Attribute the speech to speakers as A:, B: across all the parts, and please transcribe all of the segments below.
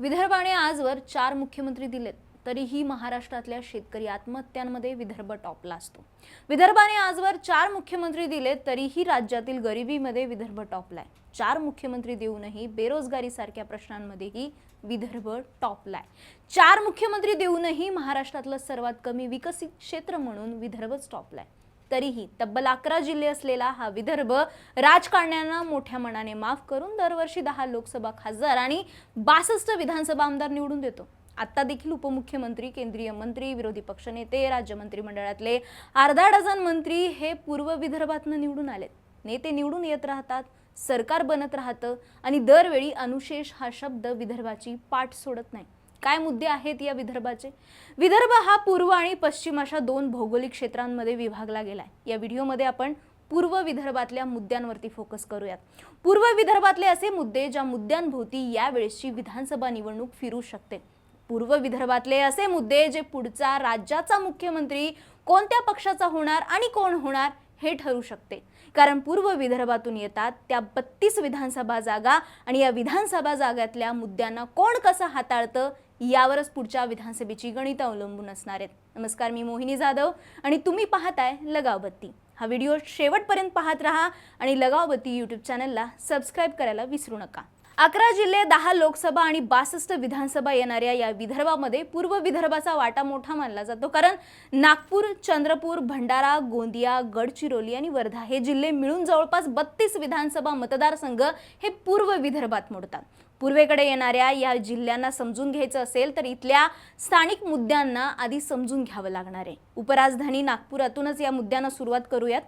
A: विदर्भाने आजवर चार मुख्यमंत्री दिलेत तरीही महाराष्ट्रातल्या शेतकरी आत्महत्यांमध्ये विदर्भ टॉपला असतो. विदर्भाने आजवर चार मुख्यमंत्री दिलेत तरीही राज्यातील गरिबीमध्ये विदर्भ टॉपलाय. चार मुख्यमंत्री देऊनही बेरोजगारीसारख्या प्रश्नांमध्येही विदर्भ टॉपलाय. चार मुख्यमंत्री देऊनही महाराष्ट्रातलं सर्वात कमी विकसित क्षेत्र म्हणून विदर्भच टॉपलाय. तरीही तब्बल अकरा जिल्हे असलेला हा विदर्भ राजकारण्यांना मोठ्या मनाने माफ करून दरवर्षी दहा लोकसभा खासदार आणि बासष्ट विधानसभा आमदार निवडून देतो. आत्ता देखील उपमुख्यमंत्री केंद्रीय मंत्री विरोधी पक्षनेते राज्य मंत्रिमंडळातले अर्धा डझन मंत्री हे पूर्व विदर्भातनं निवडून आलेत. नेते निवडून येत राहतात सरकार बनत राहतं आणि दरवेळी अनुशेष हा शब्द विदर्भाची पाठ सोडत नाही. काय मुद्दे आहेत या विदर्भाचे? विदर्भ हा पूर्व आणि पश्चिम अशा दोन भौगोलिक क्षेत्रांमध्ये विभागला गेलाय. या व्हिडिओमध्ये आपण पूर्व विदर्भातल्या मुद्द्यांवरती फोकस करूयात. पूर्व विदर्भातले असे मुद्दे ज्या मुद्द्यांभोवती यावेळेसची विधानसभा निवडणूक फिरू शकते. पूर्व विदर्भातले असे मुद्दे जे पुढचा राज्याचा मुख्यमंत्री कोणत्या पक्षाचा होणार आणि कोण होणार हे ठरू शकते. कारण पूर्व विदर्भातून येतात त्या बत्तीस विधानसभा जागा आणि या विधानसभा जागातल्या मुद्द्यांना कोण कसं हाताळतं यावरच पुढच्या विधानसभेची गणितं अवलंबून असणार आहेत. नमस्कार मी मोहिनी जाधव आणि तुम्ही पाहताय लगावबत्ती हा व्हिडिओ शेवटपर्यंत पाहत राहा आणि लगावबत्ती यूट्यूब चॅनलला सबस्क्राईब करायला विसरू नका. अकरा जिल्हे दहा लोकसभा आणि बासष्ट विधानसभा येणाऱ्या या विदर्भामध्ये पूर्व विदर्भाचा वाटा मोठा मानला जातो. कारण नागपूर चंद्रपूर भंडारा गोंदिया गडचिरोली आणि वर्धा हे जिल्हे मिळून जवळपास बत्तीस विधानसभा मतदारसंघ हे पूर्व विदर्भात मोडतात. पूर्वेकडे येणाऱ्या या जिल्ह्यांना समजून घ्यायचं असेल तर इथल्या स्थानिक मुद्द्यांना आधी समजून घ्यावं लागणार आहे. उपराजधानी नागपुरातूनच या मुद्द्यांना सुरुवात करूयात.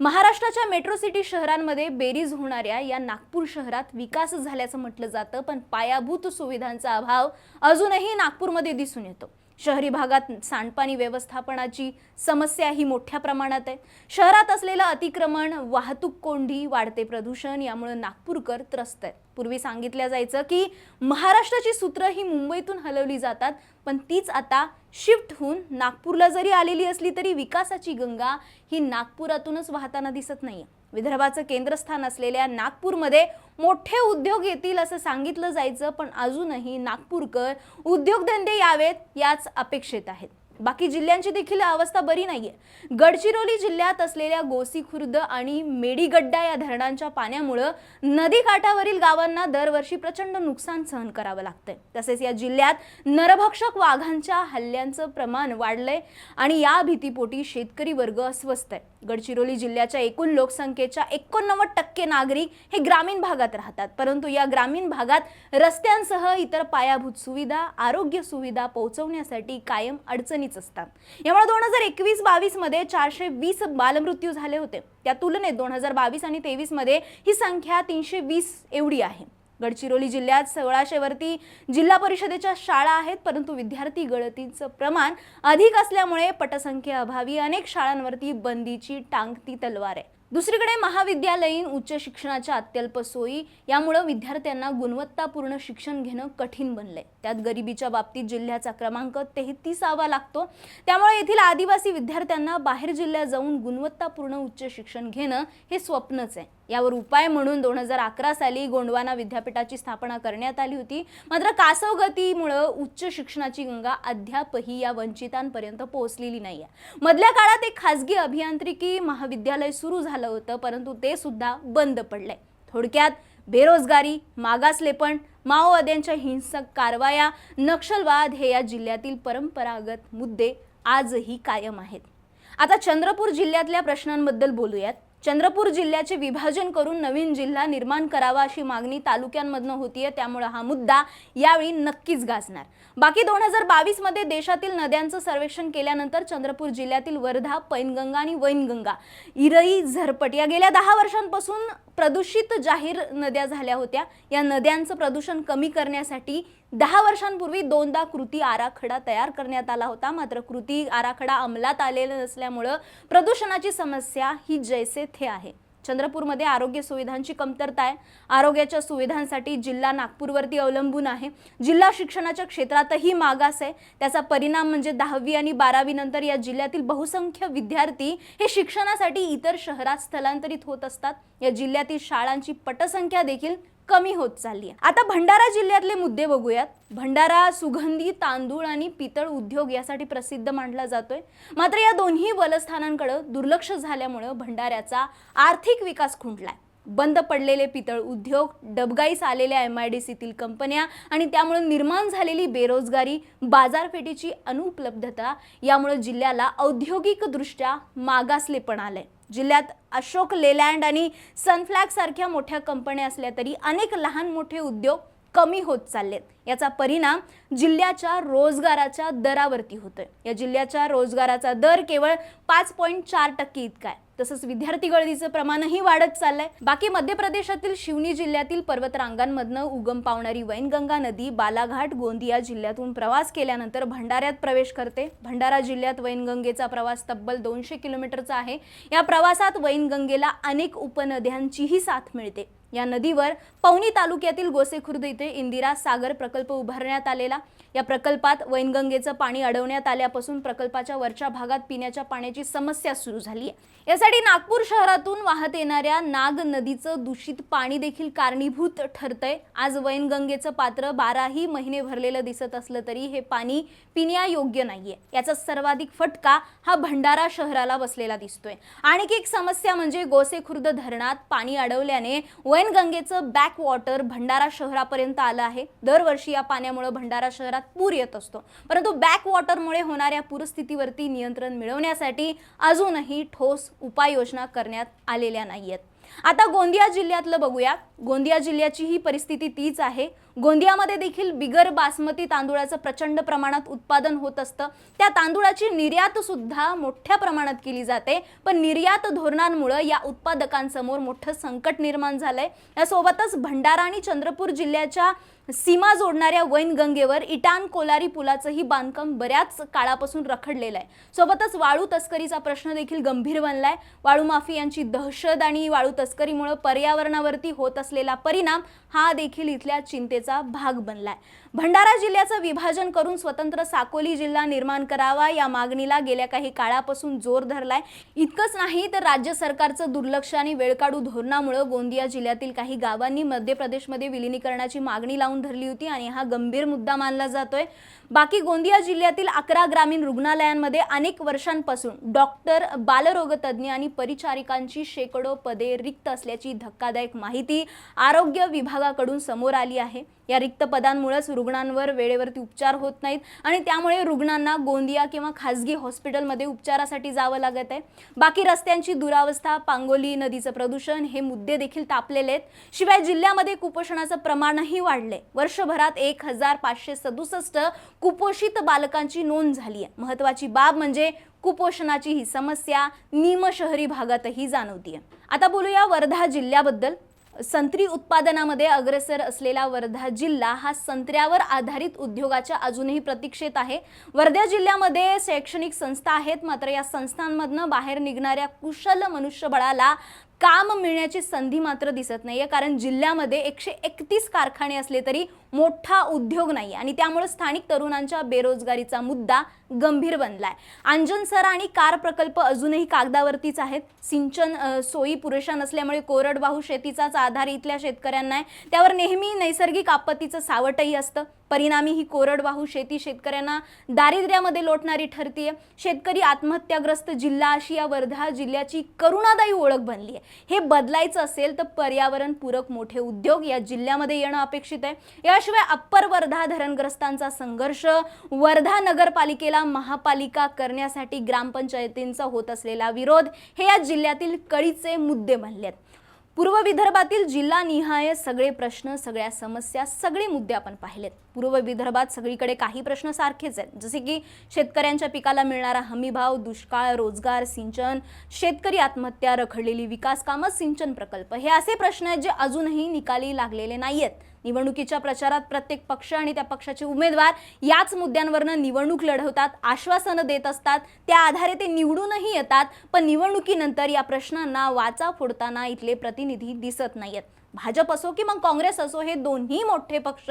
A: महाराष्ट्राच्या मेट्रो सिटी शहरांमध्ये बेरीज होणाऱ्या या नागपूर शहरात विकास झाल्याचं म्हटलं जातं पण पायाभूत सुविधांचा अभाव अजूनही नागपूरमध्ये दिसून येतो. शहरी भागात सांडपाणी व्यवस्थापनाची समस्या ही मोठ्या प्रमाणात आहे. शहरात असलेलं अतिक्रमण वाहतूक कोंडी वाढते प्रदूषण यामुळे नागपूरकर त्रस्त आहेत. पूर्वी सांगितलं जायचं की महाराष्ट्राची सूत्र ही मुंबईतून हलवली जातात पण तीच आता शिफ्ट होऊन नागपूरला जरी आलेली असली तरी विकासाची गंगा ही नागपुरातूनच वाहताना दिसत नाही विदर्भाचं केंद्रस्थान असलेल्या नागपूरमध्ये मोठे उद्योग येतील असं सांगितलं जायचं पण अजूनही नागपूरकर उद्योगधंदे यावेत याच अपेक्षित आहेत. बाकी जिल्ह्यांची देखील अवस्था बरी नाहीये. गडचिरोली जिल्ह्यात असलेल्या गोसी खुर्द आणि मेडीगड्डा या धरणांच्या पाण्यामुळं नदीकाठावरील गावांना दरवर्षी प्रचंड नुकसान सहन करावं लागतंय. तसेच या जिल्ह्यात नरभक्षक वाघांच्या हल्ल्यांचं प्रमाण वाढलंय आणि या भीतीपोटी शेतकरी वर्ग अस्वस्थ आहे. गडचिरोली जिल्ह्याच्या एकूण लोकसंख्येच्या एकोणनव्वद टक्के नागरिक हे ग्रामीण भागात राहतात. परंतु या ग्रामीण भागात रस्त्यांसह इतर पायाभूत सुविधा आरोग्य सुविधा पोहोचवण्यासाठी कायम अडचणी अडचणीच असतात. यामुळे दोन हजार एकवीस बावीसमध्ये चारशे वीस बालमृत्यू झाले होते. त्या तुलनेत दोन हजार बावीस आणि तेवीसमध्ये ही संख्या तीनशे वीस एवढी आहे. गडचिरोली जिल्ह्यात सोळाशेवरती जिल्हा परिषदेच्या शाळा आहेत परंतु विद्यार्थी गळतीचं प्रमाण अधिक असल्यामुळे पटसंख्येअभावी अनेक शाळांवरती बंदीची टांगती तलवार आहे. दुसरीकडे महाविद्यालयीन उच्च शिक्षणाच्या अत्यल्प सोयी यामुळं विद्यार्थ्यांना गुणवत्तापूर्ण शिक्षण घेणं कठीण बनलंय. त्यात गरिबीच्या बाबतीत जिल्ह्याचा क्रमांक तेहतीसावा लागतो. त्यामुळे येथील आदिवासी विद्यार्थ्यांना बाहेर जिल्ह्यात जाऊन गुणवत्तापूर्ण उच्च शिक्षण घेणं हे स्वप्नच आहे. यावर उपाय म्हणून दोन हजार अकरा साली गोंडवाना विद्यापीठाची स्थापना करण्यात आली होती. मात्र कासवगतीमुळं उच्च शिक्षणाची गंगा अद्यापही या वंचितांपर्यंत पोहोचलेली नाही आहे मधल्या काळात एक खासगी अभियांत्रिकी महाविद्यालय सुरू झालं होतं परंतु ते सुद्धा बंद पडलंय. थोडक्यात बेरोजगारी मागासलेपण माओवाद्यांच्या हिंसक कारवाया नक्षलवाद हे या जिल्ह्यातील परंपरागत मुद्दे आजही कायम आहेत. आता चंद्रपूर जिल्ह्यातल्या प्रश्नांबद्दल बोलूयात. चंद्रपूर जिल्ह्याचे विभाजन करून नवीन जिल्हा निर्माण करावा अशी मागणी तालुक्यांमधनं होतीये त्यामुळे हा मुद्दा यावेळी नक्कीच गाजणार. बाकी दोन हजार बावीसमध्ये देशातील नद्यांचं सर्वेक्षण केल्यानंतर चंद्रपूर जिल्ह्यातील वर्धा पैनगंगा आणि वैनगंगा इरई झरपट या गेल्या दहा वर्षांपासून प्रदूषित जाहीर नद्या झाल्या होत्या. या नद्यांचं प्रदूषण कमी करण्यासाठी दहा वर्षांपूर्वी दोनदा कृती आराखडा तयार करण्यात आला होता. मात्र कृती आराखडा अंमलात आलेला नसल्यामुळं प्रदूषणाची समस्या ही जैसे थे आहे. चंद्रपूरमध्ये आरोग्य सुविधांची कमतरता आहे. आरोग्याच्या सुविधांसाठी जिल्हा नागपूरवरती अवलंबून आहे. जिल्हा शिक्षणाच्या क्षेत्रातही मागास आहे. त्याचा परिणाम म्हणजे दहावी आणि बारावी नंतर या जिल्ह्यातील बहुसंख्य विद्यार्थी हे शिक्षणासाठी इतर शहरात स्थलांतरित होत असतात. या जिल्ह्यातील शाळांची पटसंख्या देखील कमी होत चालली आहे. आता भंडारा जिल्ह्यातले मुद्दे बघूयात. भंडारा सुगंधी तांदूळ आणि पितळ उद्योग यासाठी प्रसिद्ध मानला जातोय. मात्र या दोन्ही बलस्थानांकडे दुर्लक्ष झाल्यामुळं भंडाऱ्याचा आर्थिक विकास खुंटलाय. बंद पडलेले पितळ उद्योग डबगाईस आलेल्या एम आय डी सीतील कंपन्या आणि त्यामुळे निर्माण झालेली बेरोजगारी बाजारपेठेची अनुपलब्धता यामुळे जिल्ह्याला औद्योगिकदृष्ट्या मागासलेपण आहे जिल्ह्यात अशोक लेलँड आणि सनफ्लॅग सारख्या मोठ्या कंपन्या असल्या तरी अनेक लहान मोठे उद्योग कमी होत चाललेत. याचा परिणाम जिल्ह्याच्या रोजगाराच्या दरावरती होतोय. या जिल्ह्याच्या रोजगाराचा दर केवळ पाच पॉईंट चार टक्के इतका आहे. तसंच विद्यार्थी गळतीचं प्रमाणही वाढत चाललंय. बाकी मध्य प्रदेशातील शिवनी जिल्ह्यातील पर्वतरांगांमधनं उगम पावणारी वैनगंगा नदी बालाघाट गोंदिया जिल्ह्यातून प्रवास केल्यानंतर भंडाऱ्यात प्रवेश करते. भंडारा जिल्ह्यात वैनगंगेचा प्रवास तब्बल दोनशे किलोमीटरचा आहे. या प्रवासात वैनगंगेला अनेक उपनद्यांचीही साथ मिळते. या नदीवर पवनी तालुक्यातील गोसेखुर्द इथे इंदिरा सागर प्रकल्प उभारण्यात आलेला. या प्रकल्पात वैनगंगेचं पाणी अडवण्यात आल्यापासून प्रकल्पाच्या वरच्या भागात पिण्याच्या पाण्याची समस्या सुरू झाली आहे यासाठी नागपूर शहरातून वाहत येणाऱ्या नाग नदीचं दूषित पाणी देखील कारणीभूत ठरतंय. आज वैनगंगेचं पात्र बाराही महिने भरलेलं दिसत असलं तरी हे पाणी पिण्यायोग्य नाहीये. याचा सर्वाधिक फटका हा भंडारा शहराला बसलेला दिसतोय. आणखी एक समस्या म्हणजे गोसेखुर्द धरणात पाणी अडवल्याने वैनगंगेचं बॅक वॉटर भंडारा शहरापर्यंत आलं आहे. दरवर्षी या पाण्यामुळे भंडारा शहरात पूर येत असतो. परंतु बॅक वॉटरमुळे होणाऱ्या पूरस्थितीवरती नियंत्रण मिळवण्यासाठी अजूनही ठोस उपाययोजना करण्यात आलेल्या नाहीयेत. आता गोंदिया जिल्ह्यातलं बघूया. गोंदिया जिल्ह्याची ही परिस्थिती तीच आहे. गोंदियामध्ये देखील बिगर बासमती तांदूळाचं प्रचंड प्रमाणात उत्पादन होत असतं. त्या तांदूळाची निर्यात सुद्धा मोठ्या प्रमाणात केली जाते. पण निर्यात धोरणांमुळं या उत्पादकांसमोर मोठं संकट निर्माण झालंय. यासोबतच भंडारा आणि चंद्रपूर जिल्ह्याच्या सीमा जोडणाऱ्या वैनगंगेवर इटान कोलारी पुलाचंही बांधकाम बऱ्याच काळापासून रखडलेलं आहे. सोबतच वाळू तस्करीचा प्रश्न देखील गंभीर बनलाय. वाळू माफियांची दहशत आणि वाळू तस्करीमुळे पर्यावरणावरती होत असलेला परिणाम हा देखील इथल्या चिंतेचा भाग बनलाय. भंडारा जिल्ह्याचं विभाजन करून स्वतंत्र साकोली जिल्हा निर्माण करावा या मागणीला गेल्या काही काळापासून जोर धरलाय. इतकंच नाही तर राज्य सरकारचं दुर्लक्ष आणि वेळकाढू धोरणामुळे गोंदिया जिल्ह्यातील काही गावांनी मध्य प्रदेशमध्ये विलिनीकरणाची मागणी लावून धरली होती आणि हा गंभीर मुद्दा मानला जातोय. बाकी गोंदिया जिल्ह्यातील अकरा ग्रामीण रुग्णालयांमध्ये अनेक वर्षांपासून डॉक्टर बालरोगतज्ञ आणि परिचारिकांची शेकडो पदे रिक्त असल्याची धक्कादायक माहिती आरोग्य विभागाकडून समोर आली आहे. या रिक्त पदांमुळेच रुग्णांवर वेळेवरती उपचार होत नाहीत आणि त्यामुळे रुग्णांना गोंदिया किंवा खासगी हॉस्पिटलमध्ये उपचारासाठी जावं लागत आहे. बाकी रस्त्यांची दुरावस्था पांगोली नदीचं प्रदूषण हे मुद्दे देखील तापलेले आहेत. शिवाय जिल्ह्यामध्ये कुपोषणाचं प्रमाणही वाढले वर्षभरात एक हजार पाचशे सदुसष्ट कुपोषित बालकांची नोंद झाली आहे. महत्वाची बाब म्हणजे कुपोषणाची ही समस्या निमशहरी भागातही जाणवतीये. आता बोलूया वर्धा जिल्ह्याबद्दल. संत्री उत्पादनामध्ये अग्रेसर असलेला वर्धा जिल्हा हा संत्र्यावर आधारित उद्योगाच्या अजूनही प्रतीक्षेत आहे. वर्धा जिल्ह्यामध्ये शैक्षणिक संस्था आहेत मात्र या संस्थांमधनं बाहेर निघणाऱ्या कुशल मनुष्यबळाला काम मिळण्याची संधी मात्र दिसत नाही आहे कारण जिल्ह्यामध्ये एकशे एकतीस कारखाने असले तरी मोठा उद्योग नाही आणि त्यामुळे स्थानिक तरुणांच्या बेरोजगारीचा मुद्दा गंभीर बनलाय. अंजनसर आणि कार प्रकल्प अजूनही कागदावरतीच आहेत. सिंचन सोयी पुरेशा नसल्यामुळे कोरडवाहू शेतीचाच आधार इथल्या शेतकऱ्यांना आहे. त्यावर नेहमी नैसर्गिक आपत्तीचं सावटही असतं. परिणामी ही कोरडवाहू शेती शेतकऱ्यांना दारिद्र्यामध्ये लोटणारी ठरतीये. शेतकरी आत्महत्याग्रस्त जिल्हा अशी या वर्धा जिल्ह्याची करुणादायी ओळख बनली आहे हे बदलायचं असेल तर पर्यावरणपूरक मोठे उद्योग या जिल्ह्यामध्ये येणं अपेक्षित आहे. याशिवाय अप्पर वर्धा धरणग्रस्तांचा संघर्ष वर्धा नगरपालिकेला महापालिका करण्यासाठी ग्रामपंचायतींचा होत असलेला विरोध हे या जिल्ह्यातील कळीचे मुद्दे बनले आहेत पूर्व विदर्भातील जिल्हानिहाय सगळे प्रश्न सगळ्या समस्या सगळे मुद्दे आपण पाहिलेत. पूर्व विदर्भात सगळीकडे काही प्रश्न सारखेच आहेत. जसे की शेतकऱ्यांच्या पिकाला मिळणारा हमीभाव दुष्काळ रोजगार सिंचन शेतकरी आत्महत्या रखडलेली विकास कामं सिंचन प्रकल्प हे असे प्रश्न आहेत जे अजूनही निकाली लागलेले नाही आहेत निवडणुकीच्या प्रचारात प्रत्येक पक्ष आणि त्या पक्षाचे उमेदवार याच मुद्द्यांवरनं निवडणूक लढवतात आश्वासनं देत असतात. त्या आधारे ते निवडूनही येतात पण निवडणुकीनंतर या प्रश्नांना वाचा फोडताना इथले प्रतिनिधी दिसत नाहीत भाजप असो की मग काँग्रेस असो हे दोन्ही मोठे पक्ष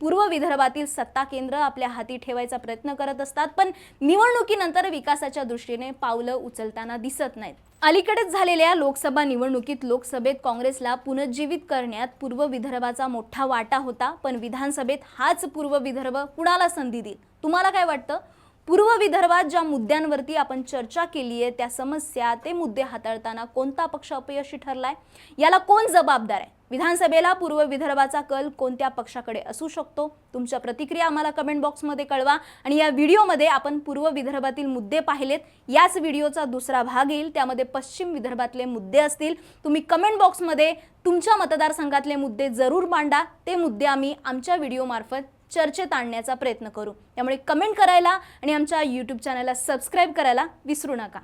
A: पूर्व विदर्भातील सत्ता केंद्र आपल्या हाती ठेवायचा प्रयत्न करत असतात पण निवडणुकीनंतर विकासाच्या दृष्टीने पावलं उचलताना दिसत नाहीत. अलीकडेच झालेल्या लोकसभा निवडणुकीत लोकसभेत काँग्रेसला पुनर्जीवित करण्यात पूर्व विदर्भाचा मोठा वाटा होता पण विधानसभेत हाच पूर्व विदर्भ कुणाला संधी देईल? तुम्हाला काय वाटतं? पूर्व विदर्भात ज्या मुद्द्यांवरती आपण चर्चा केली आहे त्या समस्या ते मुद्दे हाताळताना कोणता पक्ष अपयशी ठरलाय याला कोण जबाबदार आहे? विधानसभेला पूर्व विदर्भाचा कल कोणत्या पक्षाकडे असू शकतो? तुमच्या प्रतिक्रिया आम्हाला कमेंट बॉक्समध्ये कळवा आणि या व्हिडिओमध्ये आपण पूर्व विदर्भातील मुद्दे पाहिलेत. याच व्हिडिओचा दुसरा भाग येईल. त्यामध्ये पश्चिम विदर्भातले मुद्दे असतील. तुम्ही कमेंट बॉक्समध्ये तुमच्या मतदारसंघातले मुद्दे जरूर मांडा. ते मुद्दे आम्ही आमच्या व्हिडिओमार्फत चर्चेत आणण्याचा प्रयत्न करू. त्यामुळे कमेंट करायला आणि आमच्या यूट्यूब चॅनलला सबस्क्राईब करायला विसरू नका.